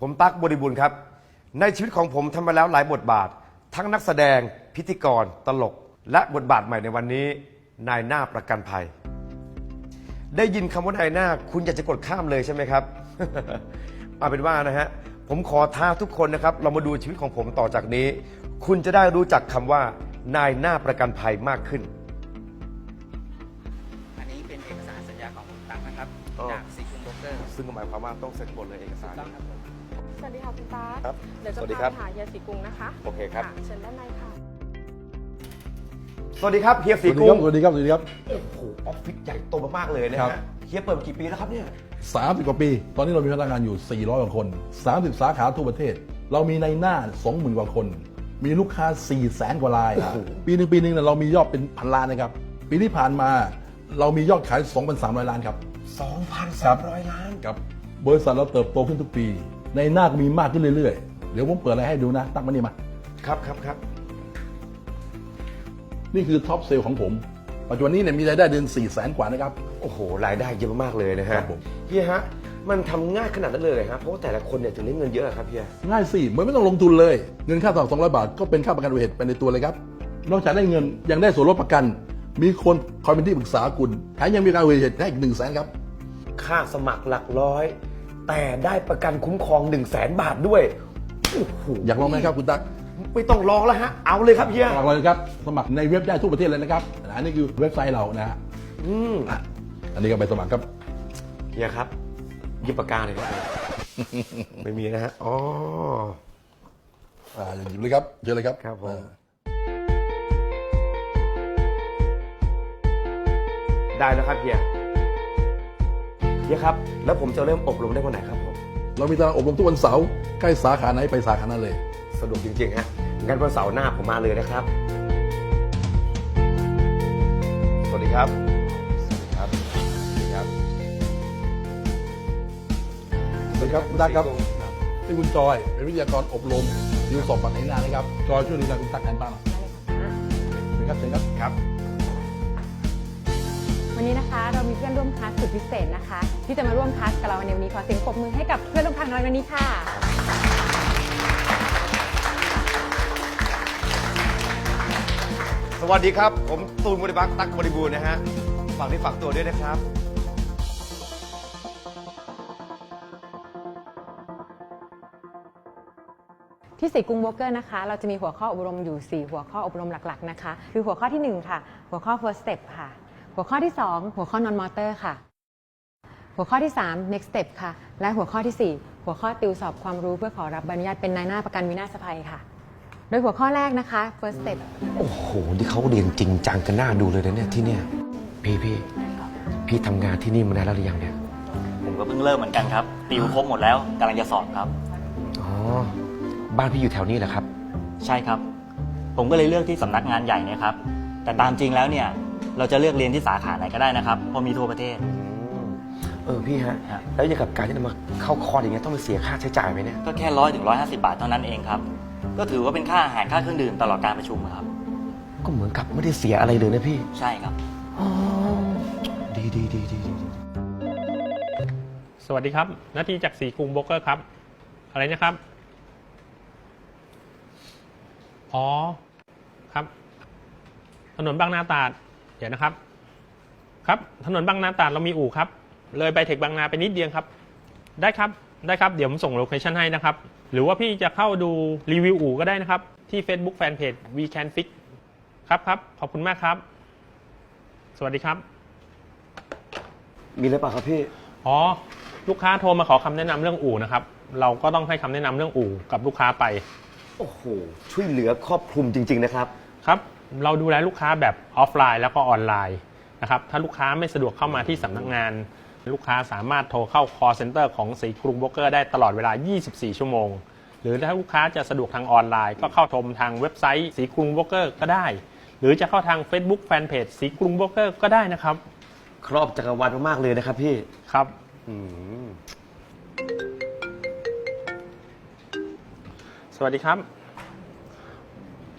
ผมตั๊กบริบูรณ์ครับ ในชีวิตของผมทำมาแล้วหลายบทบาท ทั้งนักแสดงพิธีกร ตลก และบทบาทใหม่ในวันนี้ นายหน้าประกันภัย ได้ยินคำว่านายหน้า คุณอยากจะกดข้ามเลยใช่ไหมครับ เอาเป็นว่านะฮะผมขอท้าทุกคนนะครับ เรามาดูชีวิตของผมต่อจากนี้ คุณจะได้รู้จักคำว่านายหน้าประกันภัยมากขึ้น อันนี้เป็นเอกสารสัญญาของคุณตั๊กนะครับ อ๋อ จากซีคุมโบรกเกอร์ซึ่งหมายความว่าต้องเซ็นหมดเลยเอกสาร ต้องครับผมส วัสดีค่ะคุณตาครับเดี๋ยวจะสวัสดีพาครับไปหาเฮียสีกรุงนะคะโอเคครับะเชิญด้านในค่ะ สวัสดีครับเฮียสสีวัสดีกุ้ครังบสวัสดีครับสวัสดีครับ โอ้โหออฟฟิศใหญ่โตมากๆเลยนะครัฮะบ เฮียเปิดมากี่ปีแล้วครับเนี่ย 30 กว่าปี ตอนนี้เรามีพนักงานอยู่ 400 กว่าคน 30 สาขาทั่วประเทศ เรามีในหน้า 20,000 กว่าคน มีลูกค้า4แสนกว่าราย ปีหนึ่งปีหนึ่งเนี่ยเรามียอดเป็นพันล้านนะครับ ปีที่ผ่านมาเรามียอดขาย 2,300 ล้านครับ 2,300 ล้าน ครับ บริษัทเราเติบโตขึ้นทุกปี ในหน้าก็มีมากขึ้นเรื่อยๆ เดี๋ยวผมเปิดอะไรให้ดูนะ ตั้งมานี่มา ครับครับครับ นี่คือท็อปเซลล์ของผม ปัจจุบันนี้เนี่ยมีรายได้เดือน4แสนกว่านะครับ โอ้โห รายได้เยอะมากๆเลยนะฮะครับผม เฮียฮะ มันทำง่ายขนาดนั้นเลยฮะ เพราะว่าแต่ละคนเนี่ยถึงได้เงินเยอะอะครับเฮีย ง่ายสิเหมือนไม่ต้องลงทุนเลย เงินค่าสมัคร200 บาท ก็เป็นค่าประกันอุบัติเหตุไปในตัวเลยครับ นอกจากได้เงินยังได้ส่วนลดประกัน มีคนคอยเป็นที่ปรึกษาคุณแถมยังมีการอุบัติเหตุให้อีกหนึ่งแสนครับ ค่าสมัครหลักร้อย แต่ได้ประกันคุ้มครอง 1 0 0 0 0แสนบาทด้วยโอ้โหอยากลองไหมครับคุณตั๊กไม่ต้องลองแล้วฮะ เอาเลยครับเฮียลองเลยครับสมัครในเว็บได้ทั่วประเทศเลยนะครับอันนี้คือเว็บไซต์เรานะฮะอืมอะอันนี้ก็ไปสมัครครับเฮียครับหยิบปากกาเลยครับ ไม่มีนะฮะอ๋อ อ่าอย่างหยิบเลยครับเจอเลยครับครับผม อ่า ได้แล้วครับเฮีย เฮียครับ แล้วผมจะเริ่มอบรมได้วันไหนครับผม เรามีตารางอบรมทุกวันเสาร์ใกล้สาขาไหนไปสาขานั้นเลย สะดวกจริงๆฮะงั้นวันเสาร์หน้าผมมาเลยนะครับ สวัสดีครับ สวัสดีครับ สวัสดีครับ สวัสดีครับคุณตั๊กครับนี่คุณจอย เป็นวิทยากรอบรมดิวสอบปัตในหน้านะครับ จอยช่วยดูแลคุณตั๊กแทนป้าหน่อยเชิญครับเชิญครับครับ วันนี้นะคะเรามีเพื่อนร่วมคลาสสุดพิเศษนะคะ ที่จะมาร่วมคลาสกับเราในวันนี้ขอเสียงปรบมือให้กับเพื่อนร่วมทางในวันนี้ค่ะ สวัสดีครับ ผมตูนบริบักษ์ตั๊กบริบูรณ์นะฮะฝากที่ฝากตัวด้วยนะครับ ที่สีกรุงโบรกเกอร์นะคะ เราจะมีหัวข้ออบรมอยู่ 4 หัวข้ออบรมหลักๆนะคะ คือหัวข้อทีหนึ่1 ค่ะ หัวข้อ first step ค่ะ หัวข้อที่ 2 หัวข้อ non motor ค่ะ หัวข้อที่ 3 next step ค่ะ และหัวข้อทีสี่ 4 หัวข้อติวสอบความรู้เพื่อขอรับใบอนุญาตเป็นนายหน้าประกันวินาศภัยค่ะ โดยหัวข้อแรกนะคะ first step โอ้โหที่เขาเรียนจริงจังกันหน้าดูเลยนะเนี่ยที่เนี่ยพี่พี่พี่ทำงานที่นี่มานานแล้วหรือยังเนี่ยผมก็เพิ่งเริ่มเหมือนกันครับติวครบหมดแล้วกำลังจะสอบครับ อ๋อ บ้านพี่อยู่แถวนี้เหรอครับ ใช่ครับ ผมก็เลยเลือกที่สำนักงานใหญ่เนี่ยครับ แต่ตามจริงแล้วเนี่ย เราจะเลือกเรียนที่สาขาไหนก็ได้นะครับเพราะมีทั่วประเทศ เออพี่ฮะฮะแล้วอย่างกับการที่จะมาเข้าคอร์สอย่างเงี้ยต้องไปเสียค่าใช้จ่ายไหมเนี่ย ก็แค่ร้อยถึงร้อยห้าสิบาทเท่านั้นเองครับ ก็ถือว่าเป็นค่าอาหารค่าเครื่องดื่มตลอดการประชุมครับ ก็เหมือนกับไม่ได้เสียอะไรเลยนะพี่ ใช่ครับอ๋อดีดีดีดีดีสวัสดีครับนาทีจากสีกรุงโบรกเกอร์ครับ อะไรนะครับ อ๋อ ครับ ถนนบางนาตราดเดี๋ยวนะครับ ครับ ถนนบางนาตราดเรามีอู่ครับ เลยไปเทคบางนาไปนิดเดียวครับ ได้ครับ ได้ครับ เดี๋ยวผมส่งโลเคชั่นให้นะครับ หรือว่าพี่จะเข้าดูรีวิวอู่ก็ได้นะครับ ที่ Facebook Fanpage We Can Fix ครับครับ ขอบคุณมากครับ สวัสดีครับ มีอะไรเปล่าครับพี่ อ๋อ ลูกค้าโทรมาขอคำแนะนำเรื่องอู่นะครับ เราก็ต้องให้คำแนะนำเรื่องอู่กับลูกค้าไป โอ้โห ช่วยเหลือครอบคลุมจริง ๆ นะครับ ครับ เราดูแลลูกค้าแบบออฟไลน์แล้วก็ออนไลน์นะครับถ้าลูกค้าไม่สะดวกเข้ามาที่สำนักงาน ลูกค้าสามารถโทรเข้า call center ของสีกรุงโบรกเกอร์ได้ตลอดเวลา 24 ชั่วโมง หรือถ้าลูกค้าจะสะดวกทางออนไลน์ ก็เข้าชมทางเว็บไซต์สีกรุงโบรกเกอร์ก็ได้ หรือจะเข้าทาง Facebook Fanpage สีกรุงโบรกเกอร์ก็ได้นะครับครอบจักรวาลมากๆเลยนะครับพี่ครับอืมสวัสดีครับ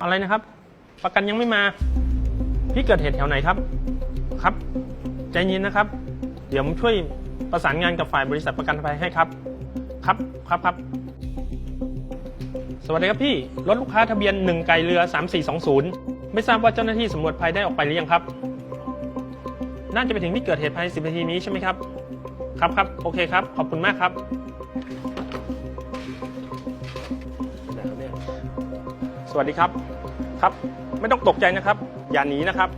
อะไรนะครับ ประกันยังไม่มา พี่เกิดเหตุแถวไหนครับ ครับ ใจเย็นนะครับ เดี๋ยวผมช่วยประสานงานกับฝ่ายบริษัทประกันภัยให้ครับ ครับครับครับ สวัสดีครับพี่ รถลูกค้าทะเบียน1ไก่เรือ 3420 ไม่ทราบว่าเจ้าหน้าที่สำรวจภัยได้ออกไปหรือยังครับ น่าจะไปถึงที่เกิดเหตุภายใน10นาทีนี้ใช่ไหมครับ ครับครับ โอเคครับ ขอบคุณมากครับสวัสดีครับ ครับ ไม่ต้องตกใจนะครับ อย่าหนีนะครับ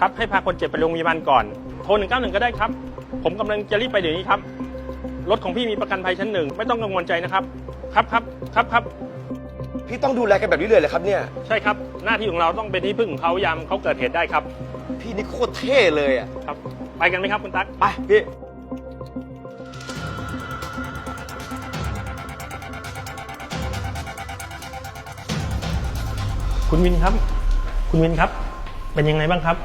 ครับ ให้พาคนเจ็บไปโรงพยาบาลก่อน โทร 191 ก็ได้ครับ ผมกำลังจะรีบไปเดี๋ยวนี้ครับ รถของพี่มีประกันภัยชั้นหนึ่ง ไม่ต้องกังวลใจนะครับ ครับครับครับครับ พี่ต้องดูแลกันแบบนี้เลยเหรอครับเนี่ย ใช่ครับ หน้าที่ของเราต้องเป็นที่พึ่งของเขายามเขาเกิดเหตุได้ครับ พี่นี่โคตรเท่เลยอะ ครับ ไปกันไหมครับคุณตั๊ก ไปพี่ คุณวินครับ คุณวินครับ เป็นยังไงบ้างครับ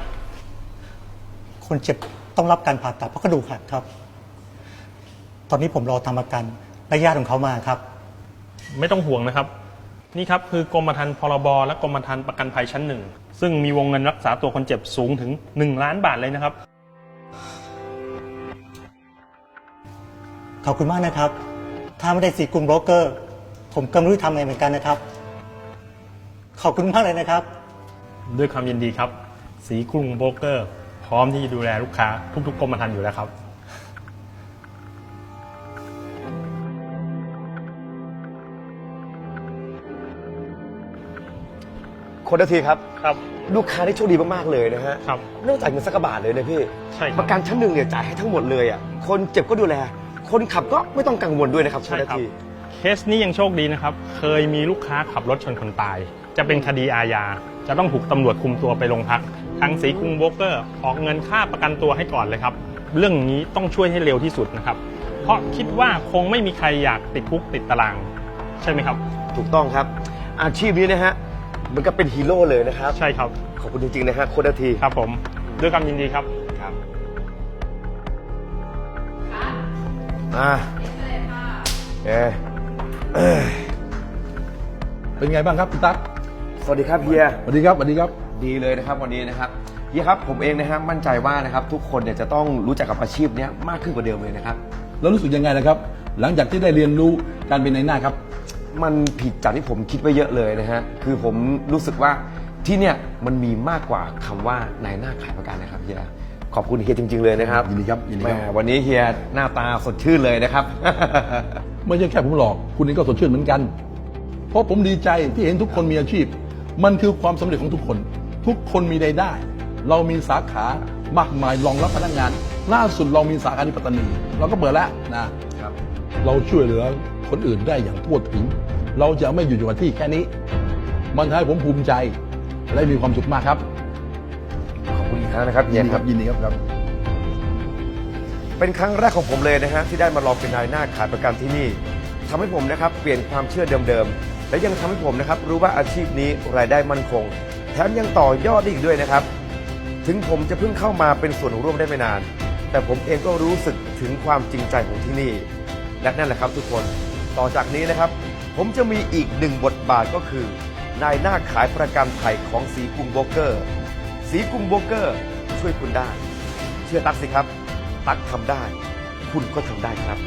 คนเจ็บต้องรับการผ่าตัดเพราะกระดูกหักครับ ตอนนี้ผมรอทำประกันและญาติของเขามาครับ ไม่ต้องห่วงนะครับ นี่ครับคือกรมธรรม์พรบและกรมธรรม์ประกันภัยชั้นหนึ่งซึ่งมีวงเงินรักษาตัวคนเจ็บสูงถึง 1 ล้านบาทเลยนะครับ ขอบคุณมากนะครับ ถ้าไม่ได้สีกลุ่มโบรกเกอร์ ผมก็ไม่รู้ทำไงเหมือนกันนะครับ ขอบคุณมากเลยนะครับ ด้วยความยินดีครับ สีกรุงโบรกเกอร์ พร้อมที่จะดูแลลูกค้าทุกๆกรมธรรม์อยู่แล้วครับ คนละทีครับ ครับ ลูกค้าที่โชคดีมากๆเลยนะฮะครับไม่ต้องจ่ายเงินสักกระบาทเลยนะพี่ใช่ครับประกันชั้นหนึ่งเนี่ยจ่ายให้ทั้งหมดเลยอะคนเจ็บก็ดูแล คนขับก็ไม่ต้องกังวลด้วยนะครับใช่ณนาครับ ทีเคสนี้ยังโชคดีนะครับ เคยมีลูกค้าขับรถชนคนตาย จะเป็นคดีอาญา จะต้องถูกตำรวจคุมตัวไปโรงพัก ทางสีกรุงโบรกเกอร์ ออกเงินค่าประกันตัวให้ก่อนเลยครับ เรื่องนี้ต้องช่วยให้เร็วที่สุดนะครับ เพราะคิดว่าคงไม่มีใครอยากติดคุกติดตาราง ใช่ไหมครับ ถูกต้องครับ อาชีพนี้นะฮะเหมันก็เป็นฮีโร่เลยนะครับ ใช่ครับ ขอบคุณจริงๆนะฮะคนละทีครับผมด้วยความยินดีครับครับอ่าเออเอ้ยเป็นไงบ้างครับคุณตั๊ก สวัสดีครับเฮีย สวัสดีครับสวัสดีครับ ดีเลยนะครับวันนี้นะครับเฮียครับผมเองนะฮะมั่นใจว่านะครับทุกคนเนี่ยจะต้องรู้จักกับอาชีพเนี้ยมากขึ้นกว่าเดิมเลยนะครับ แล้วรู้สึกยังไงนะครับ หลังจากที่ได้เรียนรู้การเป็นนายหน้าครับ มันผิดจากที่ผมคิดไว้เยอะเลยนะฮะคือผมรู้สึกว่าที่เนี่ยมันมีมากกว่าคำว่านายหน้าขายประกันนะครับเฮียขอบคุณเฮียจริง ๆเลยนะครับยินดีครับยินดีครับ แหมวันนี้เฮียหน้าตาสดชื่นเลยนะครับ ไม่ใช่แค่ผมหรอก คุณเองก็สดชื่นเหมือนกัน เพราะผมดีใจที่เห็นทุกคนมีอาชีพ มันคือความสำเร็จของทุกคน ทุกคนมีรายได้ เรามีสาขามากมายรองรับพนักงาน ล่าสุดเรามีสาขาที่ปัตตานีเราก็เปิดแล้วนะครับเราช่วยเหลือคนอื่นได้อย่างทั่วถึง เราจะไม่อยู่อยู่กับที่แค่นี้ มันทำให้ผมภูมิใจและมีความสุขมากครับ ขอบคุณอีกครั้งนะครับเฮียครับยินดีครับครับ เป็นครั้งแรกของผมเลยนะฮะที่ได้มาลองเป็นนายหน้าขายประกันที่นี่ทำให้ผมนะครับเปลี่ยนความเชื่อเดิมๆ และยังทำให้ผมนะครับรู้ว่าอาชีพนี้รายได้มั่นคง แถมยังต่อยอดได้อีกด้วยนะครับ ถึงผมจะเพิ่งเข้ามาเป็นส่วนร่วมได้ไม่นาน แต่ผมเองก็รู้สึกถึงความจริงใจของที่นี่ และนั่นแหละครับทุกคนต่อจากนี้นะครับ ผมจะมีอีกหนึ่งบทบาทก็คือ นายหน้าขายประกันภัยของสีกรุงโบเกอร์ สีกรุงโบเกอร์ ช่วยคุณได้ เชื่อตักสิครับ ตักทำได้ คุณก็ทำได้ครับ